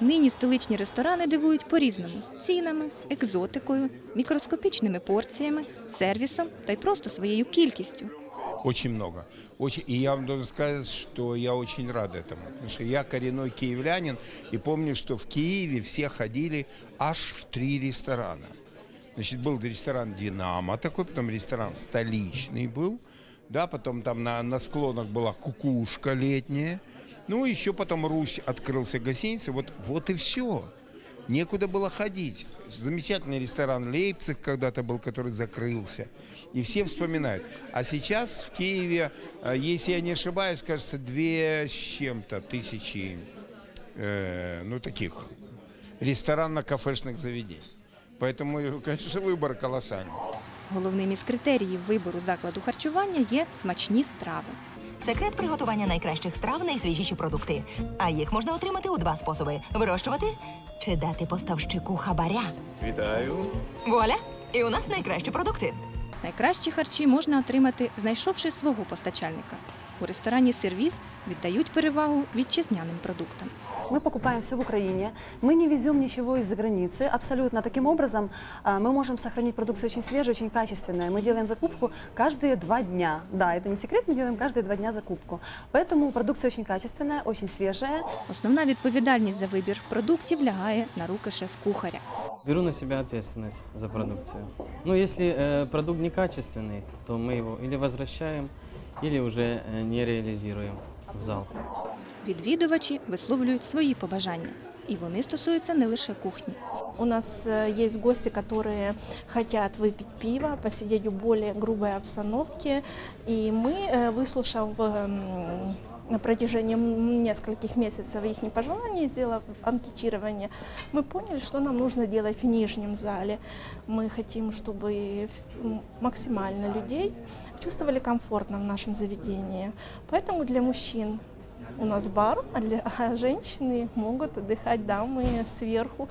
Нині столичні ресторани дивують по-різному цінами, екзотикою, мікроскопічними порціями, сервісом та й просто своєю кількістю. Очень много. Очень, и я вам должен сказать, что я очень рад этому. Потому что я коренной киевлянин и помню, что в Киеве все ходили аж в три ресторана. Значит, был ресторан «Динамо» такой, потом ресторан «Столичный» был. Да, потом там на, на склонах была кукушка летняя. Ну, еще потом Русь открылся гостиница. Вот, вот и все. Некуда было ходить. Замечательный ресторан Лейпциг когда-то был, который закрылся. И все вспоминают. А сейчас в Киеве, э, если я не ошибаюсь, кажется, две с чем-то тысячи, э, ну, таких ресторанно-кафешных заведений. Поэтому, конечно, выбор колоссальный. Головним із критеріїв вибору закладу харчування є смачні страви. Секрет приготування найкращих страв найсвіжіші продукти. А їх можна отримати у два способи: вирощувати чи дати поставщику хабаря. Вітаю. Вуаля! І у нас найкращі продукти. Найкращі харчі можна отримати, знайшовши свого постачальника У ресторані сервіс віддають перевагу вітчизняним продуктам. Мы покупаем все в Украине, мы не везем ничего из-за границы, абсолютно. Таким образом, а, мы можем сохранить продукцию очень свежую, очень качественную. Мы делаем закупку каждые два дня. Да, это не секрет, мы делаем каждые два дня закупку. Поэтому продукция очень качественная, очень свежая. Основна відповідальність за вибір продуктів лягає на руки шеф-кухаря. Беру на себя ответственность за продукцию. Ну, если э, продукт некачественный, то мы его или возвращаем, или уже э, не реализируем в зал. Відвідувачі висловлюють свої побажання, і вони стосуються не лише кухні. У нас э, есть гости, которые хотят выпить пиво, посидеть в более грубой обстановке. И мы, э, выслушав м, на протяжении м, нескольких месяцев их пожелания, сделав анкетирование, мы поняли, что нам нужно делать в нижнем зале. Мы хотим, чтобы м, максимально людей чувствовали комфортно в нашем заведении. Поэтому для мужчин у нас бар, а, для, а женщины могут отдыхать дамы сверху.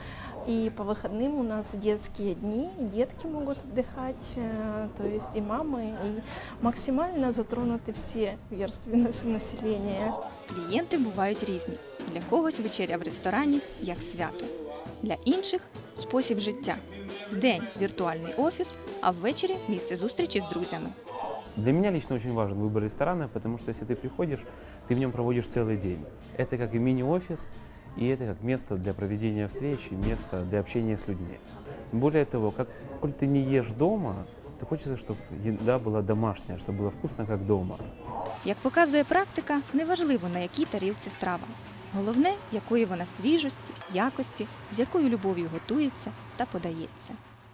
И по выходным у нас детские дни, и детки могут отдыхать, э, то есть и мамы, и максимально затронуты все верствы нас- населения. Клієнти бувають різні. Для когось вечеря в ресторані як свято, для інших спосіб життя. Вдень віртуальний офіс, а ввечері місце зустрічі з друзями. Для меня лично очень важен выбор ресторана, потому что если ты приходишь, ты в нем проводишь целый день. Это как и мини-офис, и это как место для проведения встреч, и место для общения с людьми. Более того, как коль ты не ешь дома, то хочется, чтобы еда была домашняя, чтобы было вкусно, как дома. Як показує практика, неважливо на якій тарілці страва. Головне, якої вона свіжості, якості, з якою любов'ю готується та подається.